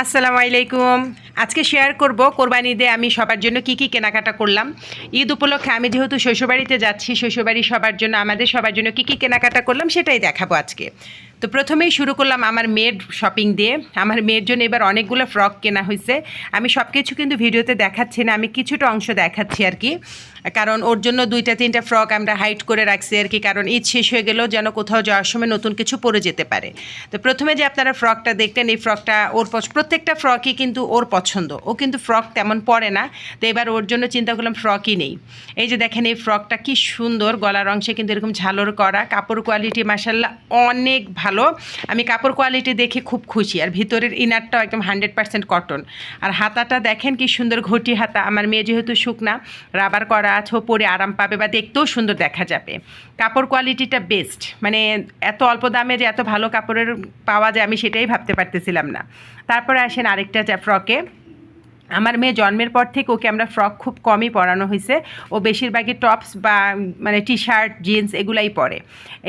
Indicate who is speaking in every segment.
Speaker 1: আসসালামু আলাইকুম। আজকে শেয়ার করব কোরবানি ঈদে আমি সবার জন্য কি কি কেনাকাটা করলাম। ঈদ উপলক্ষে আমি যেহেতু শ্বশুরবাড়িতে যাচ্ছি শ্বশুরবাড়ি সবার জন্য, আমাদের সবার জন্য কি কি কেনাকাটা করলাম সেটাই দেখাবো আজকে। তো প্রথমেই শুরু করলাম আমার মেয়ের শপিং দিয়ে। আমার মেয়ের জন্য এবার অনেকগুলো ফ্রক কেনা হয়েছে। আমি সব কিছু কিন্তু ভিডিওতে দেখাচ্ছি না, আমি কিছুটা অংশ দেখাচ্ছি আর কি। কারণ ওর জন্য দুইটা, তিনটা ফ্রক আমরা হাইট করে রাখছি আর কি, কারণ ঈদ শেষ হয়ে গেলেও যেন কোথাও যাওয়ার সময় নতুন কিছু পরে যেতে পারে। তো প্রথমে যে আপনারা ফ্রকটা দেখলেন, এই ফ্রকটা ওর প্রত্যেকটা ফ্রকই কিন্তু ওর পছন্দ। ও কিন্তু ফ্রক তেমন পরে না, তো এবার ওর জন্য চিন্তা করলাম ফ্রকই নেই। এই যে দেখেন, এই ফ্রকটা কি সুন্দর, গলার অংশে কিন্তু এরকম ঝালর করা, কাপড় কোয়ালিটি মাসাল্লাহ অনেক ভালো আমি কাপড় কোয়ালিটি দেখে খুব খুশি। আর ভিতরের ইনারটাও একদম হান্ড্রেড পার্সেন্ট কটন আর হাতাটা দেখেন কি সুন্দর ঘটি হাতা। আমার মেয়ে যেহেতু শুকনা রাবার করা আছে পরে আরাম পাবে বা দেখতেও সুন্দর দেখা যাবে। কাপড় কোয়ালিটিটা বেস্ট মানে এত অল্প দামে যে এত ভালো কাপড়ের পাওয়া যায় আমি সেটাই ভাবতে পারতেছিলাম না। তারপরে আসেন আরেকটা ফ্রকে আমার মেয়ে জন্মের পর থেকে ওকে আমরা ফ্রক খুব কমই পরানো হয়েছে ও বেশিরভাগই টপস বা মানে টি শার্ট জিন্স এগুলাই পরে।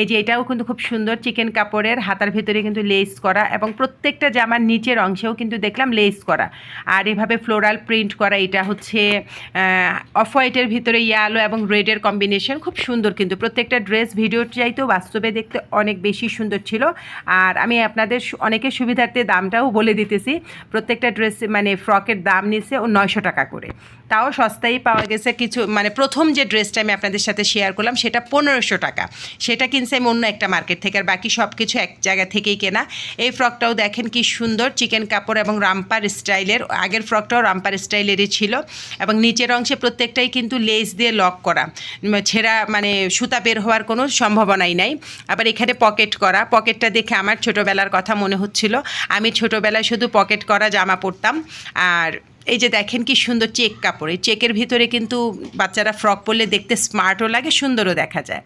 Speaker 1: এই যে এটাও কিন্তু খুব সুন্দর চিকেন কাপড়ের হাতার ভেতরে কিন্তু লেস করা এবং প্রত্যেকটা জামার নিচের অংশেও কিন্তু দেখলাম লেস করা। আর এভাবে ফ্লোরাল প্রিন্ট করা, এটা হচ্ছে অফ হোয়াইটের ভিতরে ইয়ালো এবং রেডের কম্বিনেশন খুব সুন্দর কিন্তু। প্রত্যেকটা ড্রেস ভিডিওর চাইতেও বাস্তবে দেখতে অনেক বেশি সুন্দর ছিল। আর আমি আপনাদের অনেকের সুবিধার্থে দামটাও বলে দিতেছি। প্রত্যেকটা ড্রেস মানে ফ্রকের দাম নিচ্ছে ও নয়শো টাকা করে। তাও সস্তায় পাওয়া গেছে কিছু মানে প্রথম যে ড্রেসটা আমি আপনাদের সাথে শেয়ার করলাম, সেটা পনেরোশো টাকা। সেটা কিনছে আমি অন্য একটা মার্কেট থেকে, আর বাকি সব কিছু এক জায়গা থেকেই কেনা। এই ফ্রকটাও দেখেন কি সুন্দর চিকেন কাপড় এবং রামপার স্টাইলের, আগের ফ্রকটাও রামপার স্টাইলেরই ছিল। এবং নিচের অংশে প্রত্যেকটাই কিন্তু লেস দিয়ে লক করা। ছেঁড়া মানে সুতা বের হওয়ার কোনো সম্ভাবনাই নাই। আবার এখানে পকেট করা। পকেটটা দেখে আমার ছোটোবেলার কথা মনে হচ্ছিল। আমি ছোটোবেলায় শুধু পকেট করা জামা পরতাম। আর এই যে দেখেন কি সুন্দর চেক কাপড়। চেকের ভিতরে কিন্তু বাচ্চারা ফ্রক পরলে দেখতে স্মার্টও লাগে, সুন্দরও দেখা যায়।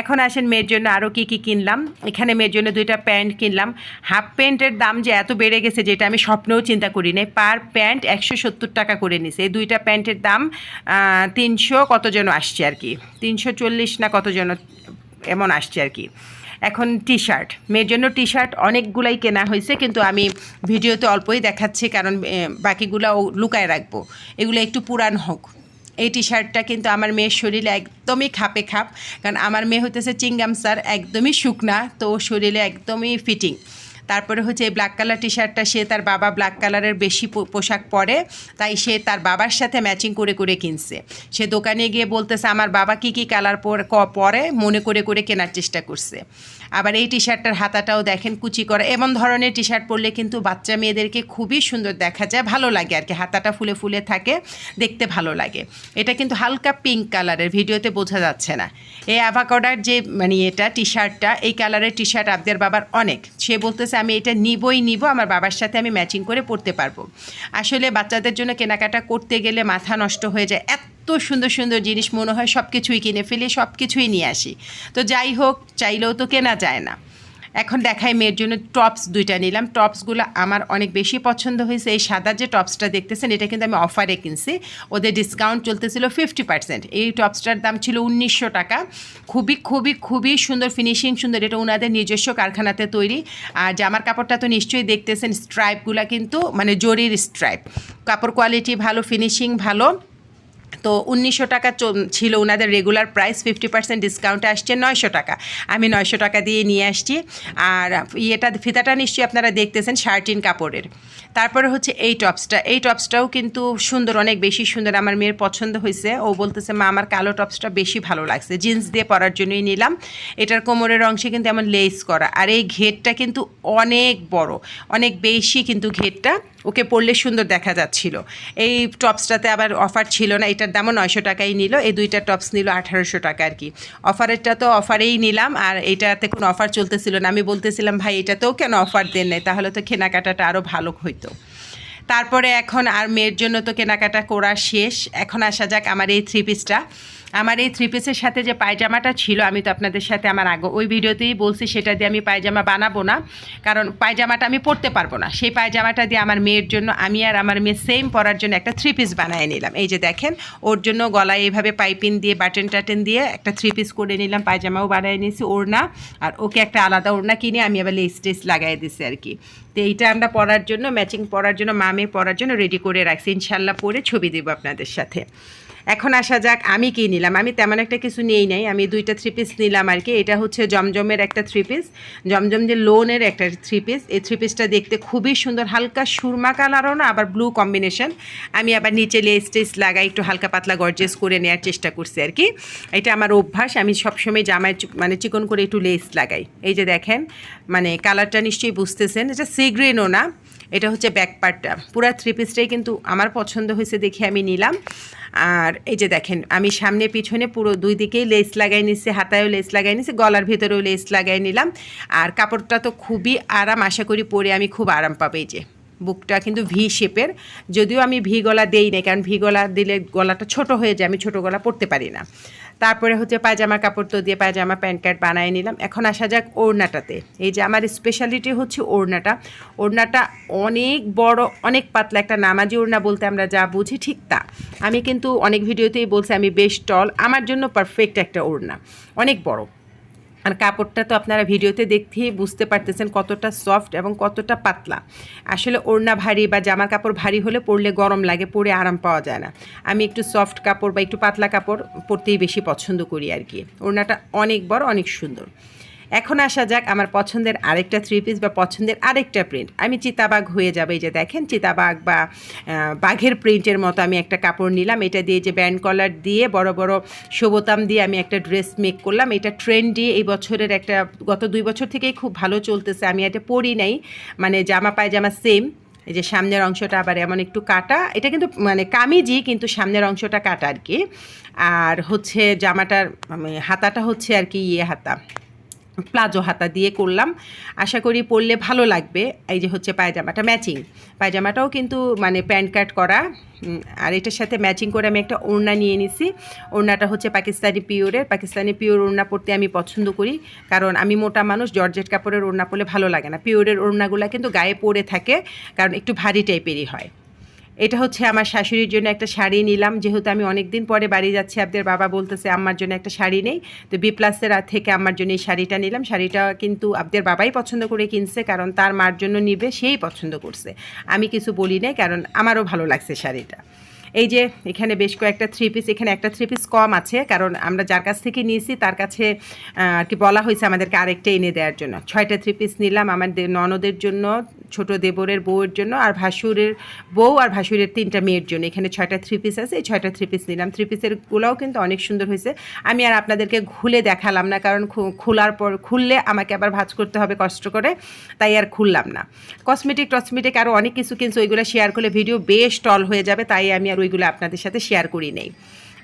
Speaker 1: এখন আসেন মেয়ের জন্য আরও কী কী কিনলাম। এখানে মেয়ের জন্য দুইটা প্যান্ট কিনলাম। হাফ প্যান্টের দাম যে এত বেড়ে গেছে যেটা আমি স্বপ্নেও চিন্তা করি নাই। পার প্যান্ট একশো সত্তর টাকা করে নিছে। এই দুইটা প্যান্টের দাম তিনশো কত যেন আসছে আর কি। তিনশো চল্লিশ না কত যেন এমন আসছে আর কি। এখন টি শার্ট মেয়ের জন্য টি শার্ট অনেকগুলাই কেনা হয়েছে, কিন্তু আমি ভিডিওতে অল্পই দেখাচ্ছি, কারণ বাকিগুলো লুকায় রাখব। এগুলো একটু পুরান হোক। এই টি শার্টটা কিন্তু আমার মেয়ের শরীরে একদমই খাপে খাপ, কারণ আমার মেয়ে হইতেছে চিংগাম স্যার, একদমই শুকনা, তো শরীরে একদমই ফিটিং তারপরে হচ্ছে এই ব্ল্যাক কালার টি শার্টটা সে তার বাবা ব্ল্যাক কালারের বেশি পোশাক পরে, তাই সে তার বাবার সাথে ম্যাচিং করে করে কিনছে। সে দোকানে গিয়ে বলতেছে, আমার বাবা কি কি কালার পরে মনে করে করে কেনার চেষ্টা করছে। আবার এই টি শার্টটার হাতাটাও দেখেন, কুচি করা, এমন ধরনের টি শার্ট পরলে কিন্তু বাচ্চা মেয়েদেরকে খুবই সুন্দর দেখা যায়, ভালো লাগে আর কি। হাতাটা ফুলে ফুলে থাকে, দেখতে ভালো লাগে। এটা কিন্তু হালকা পিঙ্ক কালারের ভিডিওতে বোঝা যাচ্ছে না। এই অ্যাভাকোডার যে মানে এটা টি শার্টটা এই কালারের টি শার্ট আবদের বাবার অনেক। সে বলতেছে আমি এটা নিবই, নিব, আমার বাবার সাথে আমি ম্যাচিং করে পড়তে পারব। আসলে বাচ্চাদের জন্য কেনাকাটা করতে গেলে মাথা নষ্ট হয়ে যায়। এত সুন্দর সুন্দর জিনিস মনে হয় সব কিছুই কিনে ফেলি সব কিছুই নিয়ে আসি। তো যাই হোক, চাইলেও তো কেনা যায় না। এখন দেখাই মেয়ের জন্য টপস দুইটা নিলাম। টপসগুলো আমার অনেক বেশি পছন্দ হয়েছে। এই সাদা যে টপসটা দেখতেছেন, এটা কিন্তু আমি অফারে কিনছি। ওদের ডিসকাউন্ট চলতেছিল ফিফটি পার্সেন্ট এই টপসটার দাম ছিল উনিশশো টাকা। খুবই খুবই খুবই সুন্দর ফিনিশিং সুন্দর। এটা ওনাদের নিজস্ব কারখানাতে তৈরি। আর জামার কাপড়টা তো নিশ্চয়ই দেখতেছেন স্ট্রাইপগুলো কিন্তু মানে জরির স্ট্রাইপ কাপড় কোয়ালিটি ভালো ফিনিশিং ভালো। তো উনিশশো টাকা ছিল ওনাদের রেগুলার প্রাইস ফিফটি পার্সেন্ট ডিসকাউন্টে আসছে নয়শো টাকা। আমি নয়শো টাকা দিয়ে নিয়ে আসছি। আর ইয়েটা, ফিতাটা নিশ্চয়ই আপনারা দেখতেছেন, শার্টিন কাপড়ের। তারপরে হচ্ছে এই টপসটা। এই টপসটাও কিন্তু সুন্দর, অনেক বেশি সুন্দর। আমার মেয়ের পছন্দ হয়েছে। ও বলতেছে, মা, আমার কালো টপসটা বেশি ভালো লাগছে। জিন্স দিয়ে পরার জন্যই নিলাম। এটার কোমরের অংশে কিন্তু এমন লেস করা। আর এই ঘেরটা কিন্তু অনেক বড়। অনেক বেশি কিন্তু ঘেরটা। ওকে পরলে সুন্দর দেখা যাচ্ছিল। এই টপসটাতে আবার অফার ছিল না, এটার দামও নয়শো টাকাই নিল, এই দুইটা টপস নিল আঠারোশো টাকা আর কি। অফারেরটা তো অফারেই নিলাম, আর এইটাতে কোনো অফার চলতেছিল না। আমি বলতেছিলাম, ভাই, এটাতেও কেন অফার দেন নাই? তাহলে তো কেনাকাটাটা আরও ভালো হইতো। তারপরে এখন আর মেয়ের জন্য তো কেনাকাটা করা শেষ। এখন আসা যাক আমার এই থ্রি পিসটা আমার এই থ্রি পিসের সাথে যে পায়জামাটা ছিল, আমি তো আপনাদের সাথে আমার আগে, ওই ভিডিওতেই বলছি, সেটা দিয়ে আমি পায়জামা বানাবো না। কারণ পায়জামাটা আমি পরতে পারব না। সেই পায়জামাটা দিয়ে আমার মেয়ের জন্য, আমি আর আমার মেয়ে সেম পরার জন্য একটা থ্রি পিস বানিয়ে নিলাম। এই যে দেখেন, ওর জন্য গলায় এইভাবে পাইপিং দিয়ে বাটন টাটেন দিয়ে একটা থ্রি পিস করে নিলাম, পায়জামাও বানিয়ে নিয়েছি ওড়না। আর ওকে একটা আলাদা ওড়না কিনে আমি আবার লেস টেস লাগাই দিছি আর কি। তো এইটা আমরা পরার জন্য ম্যাচিং পরার জন্য মামে পরার জন্য রেডি করে রাখছি। ইনশাল্লাহ পরে ছবি দেবো আপনাদের সাথে। এখন আসা যাক, আমি কি নিলাম? আমি তেমন একটা কিছু নিয়েই নাই, আমি দুইটা থ্রি পিস নিলাম আর কি। এটা হচ্ছে জমজমের একটা থ্রি পিস জমজম যে লোনের একটা থ্রি পিস এই থ্রি পিসটা দেখতে খুবই সুন্দর, হালকা সুরমা কালারও না, আবার ব্লু কম্বিনেশন আমি আবার নিচে লেস টেস লাগাই, একটু হালকা পাতলা গর্জেস করে নেওয়ার চেষ্টা করছি আর কি। এটা আমার অভ্যাস, আমি সবসময় জামায় মানে চিকন করে একটু লেস লাগাই। এই যে দেখেন মানে কালারটা নিশ্চয়ই বুঝতেছেন, এটা সি গ্রিনও না এটা হচ্ছে ব্যাক পার্টটা পুরো থ্রি পিসটাই কিন্তু আমার পছন্দ হয়েছে দেখে আমি নিলাম। আর এই যে দেখেন, আমি সামনে পিছনে পুরো দুই দিকেই লেস লাগাই নিছি, হাতায়ও লেস লাগাই নিছি, গলার ভেতরেও লেস লাগাই নিলাম। আর কাপড়টা তো খুবই আরাম, আশা করি পরে আমি খুব আরাম পাবো এই যে। বুকটা কিন্তু ভি শেপের যদিও আমি ভি গলা দেই না কারণ ভি গলা দিলে গলাটা ছোট হয়ে যায়, আমি ছোট গলা পরতে পারি না। তারপরে হচ্ছে পায়জামা কাপড় তো দিয়ে পায়জামা, প্যান্ট কার্ট বানিয়ে নিলাম। এখন আসা যাক ওড়নাটাতে। এই যে আমার স্পেশালিটি হচ্ছে ওড়নাটা। ওড়নাটা অনেক বড়, অনেক পাতলা একটা নামাজি ওড়না বলতে আমরা যা বুঝি ঠিক তা। আমি কিন্তু অনেক ভিডিওতেই বলছি, আমি বেশ টল আমার জন্য পারফেক্ট একটা ওড়না। অনেক বড়। আর কাপড়টা তো আপনারা ভিডিওতে দেখতেই বুঝতে পারতেছেন কতটা সফট এবং কতটা পাতলা। আসলে ওড়না ভারী বা জামার কাপড় ভারী হলে পরলে গরম লাগে, পরে আরাম পাওয়া যায় না। আমি একটু সফট কাপড় বা একটু পাতলা কাপড় পরতেই বেশি পছন্দ করি আর কি। ওড়নাটা অনেক বড়, অনেক সুন্দর। এখন আসা যাক আমার পছন্দের আরেকটা থ্রি পিস বা পছন্দের আরেকটা প্রিন্ট আমি চিতাবাঘ হয়ে যাবে এই যে দেখেন, চিতাবাঘ বা বাঘের প্রিন্টের মতো আমি একটা কাপড় নিলাম। এটা দিয়ে যে ব্যান্ড কলার দিয়ে, বড় বড় শোবোতাম দিয়ে আমি একটা ড্রেস মেক করলাম। এটা ট্রেন্ডি এই বছরের একটা, গত দুই বছর থেকেই খুব ভালো চলতেছে। আমি এটা পরি নাই মানে জামা পায়জামা সেম এই যে সামনের অংশটা আবার এমন একটু কাটা। এটা কিন্তু মানে কামিজি কিন্তু সামনের অংশটা কাটা আর কি। আর হচ্ছে জামাটার মানে হাতাটা হচ্ছে আর কি ইয়ে হাতা। প্লাজো হাতা দিয়ে করলাম। আশা করি পরলে ভালো লাগবে। এই যে হচ্ছে পায়জামাটা ম্যাচিং। পায়জামাটাও কিন্তু মানে প্যান্ট কাট করা। আর এটার সাথে ম্যাচিং করে আমি একটা ওড়না নিয়ে নিছি। ওড়নাটা হচ্ছে পাকিস্তানি পিওরের পাকিস্তানি পিওর ওড়না পরতে আমি পছন্দ করি। কারণ আমি মোটা মানুষ, জর্জেট কাপড়ের ওড়না পরলে ভালো লাগে না। পিওরের ওড়নাগুলো কিন্তু গায়ে পরে থাকে। কারণ একটু ভারী টাইপেরই হয়। এটা হচ্ছে আমার শাশুড়ির জন্য একটা শাড়ি নিলাম। যেহেতু আমি অনেক দিন পরে বাড়ি যাচ্ছি আপনাদের বাবা বলতেছে আমার জন্য একটা শাড়ি নেই। তো বি প্লাসের থেকে আমার জন্য এই শাড়িটা নিলাম। শাড়িটা কিন্তু আপনাদের বাবাই পছন্দ করে কিনছে, কারণ তার মার জন্য নিবে, সেই পছন্দ করছে। আমি কিছু বলি নাই, কারণ আমারও ভালো লাগছে শাড়িটা। এই যে এখানে বেশ কয়েকটা থ্রি পিস এখানে একটা থ্রি পিস কম আছে, কারণ আমরা যার কাছ থেকে নিয়েছি, তার কাছে আর কি বলা হয়েছে আমাদেরকে আরেকটা এনে দেওয়ার জন্য। ছয়টা থ্রি পিস নিলাম আমাদের ননদের জন্য, ছোট দেবরের বউয়ের জন্য আর ভাসুরের বউ আর ভাসুরের তিনটা মেয়ের জন্য। এখানে ছয়টা থ্রি পিস আছে, এই ছয়টা থ্রি পিস নিলাম। থ্রি পিসের গুলোও কিন্তু অনেক সুন্দর হয়েছে। আমি আর আপনাদেরকে খুলে দেখালাম না, কারণ খোলার পর, খুললে আমাকে আবার ভাজ করতে হবে কষ্ট করে, তাই আর খুললাম না। কসমেটিক টসমেটিক আরও অনেক কিছু কিন্তু ওইগুলো শেয়ার করলে ভিডিও বেশ টল হয়ে যাবে, তাই আমি আর ওইগুলো আপনাদের সাথে শেয়ার করি নেই।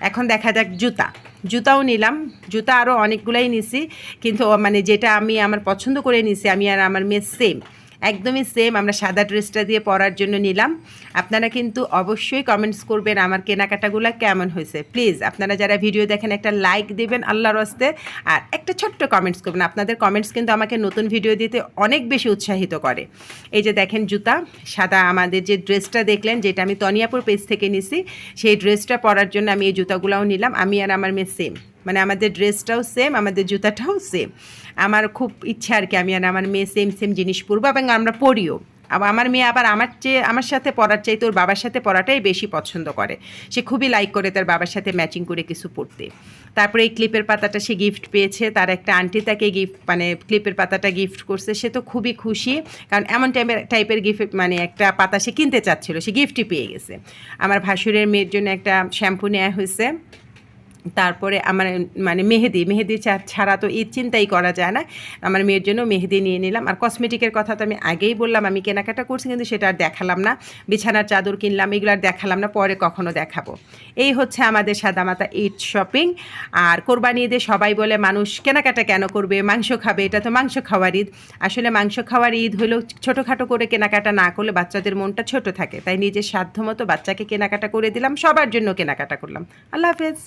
Speaker 1: এখন দেখা যাক জুতা। জুতাও নিলাম। জুতা আরও অনেকগুলাই নিছি। কিন্তু মানে যেটা আমি আমার পছন্দ করে নিছি, আমি আর আমার মেয়ে সেম একদমই সেম আমরা সাদা ড্রেসটা দিয়ে পরার জন্য নিলাম। আপনারা কিন্তু অবশ্যই কমেন্টস করবেন আমার কেনাকাটাগুলো কেমন হয়েছে। প্লিজ আপনারা যারা ভিডিও দেখেন, একটা লাইক দেবেন আল্লাহর হস্তে, আর একটা ছোট্ট কমেন্টস করবেন। আপনাদের কমেন্টস কিন্তু আমাকে নতুন ভিডিও দিতে অনেক বেশি উৎসাহিত করে। এই যে দেখেন জুতা, সাদা আমাদের যে ড্রেসটা দেখলেন, যেটা আমি তনিয়াপুর পেজ থেকে নিছি, সেই ড্রেসটা পরার জন্য আমি এই জুতাগুলোও নিলাম। আমি আর আমার মেয়ে সেম মানে আমাদের ড্রেসটাও সেম আমাদের জুতাটাও সেম আমার খুব ইচ্ছা আর কি, আমি আর আমার মেয়ে সেম সেম জিনিস পরবো এবং আমরা পরিও। আবার আমার মেয়ে আবার আমার চেয়ে, আমার সাথে পড়ার চাইতে ওর বাবার সাথে পড়াটাই বেশি পছন্দ করে। সে খুবই লাইক করে তার বাবার সাথে ম্যাচিং করে কিছু পড়তে তারপরে এই ক্লিপের পাতাটা সে গিফট পেয়েছে, তার একটা আন্টি তাকে গিফট মানে ক্লিপের পাতাটা গিফট করছে। সে তো খুবই খুশি, কারণ এমন টাইপের টাইপের গিফট মানে একটা পাতা সে কিনতে চাচ্ছিল, সে গিফটই পেয়ে গেছে। আমার ভাসুরের মেয়ের জন্য একটা শ্যাম্পু নেওয়া হয়েছে। তারপরে আমার মানে মেহেদি মেহেদি ছাড়া তো ঈদ চিন্তাই করা যায় না। আমার মেয়ের জন্য মেহেদি নিয়ে নিলাম। আর কসমেটিকের কথা তো আমি আগেই বললাম, আমি কেনাকাটা করছি কিন্তু সেটা আর দেখালাম না। বিছানার চাদর কিনলাম, এগুলো আর দেখালাম না, পরে কখনো দেখাবো। এই হচ্ছে আমাদের সাদামাতা ঈদ শপিং আর কোরবানি ঈদে সবাই বলে, মানুষ কেনাকাটা কেন করবে? মাংস খাবে, এটা তো মাংস খাওয়ার ঈদ। আসলে মাংস খাওয়ার ঈদ হলেও ছোটোখাটো করে কেনাকাটা না করলে বাচ্চাদের মনটা ছোট থাকে। তাই নিজের সাধ্যমতো বাচ্চাকে কেনাকাটা করে দিলাম, সবার জন্য কেনাকাটা করলাম। আল্লাহ হাফেজ।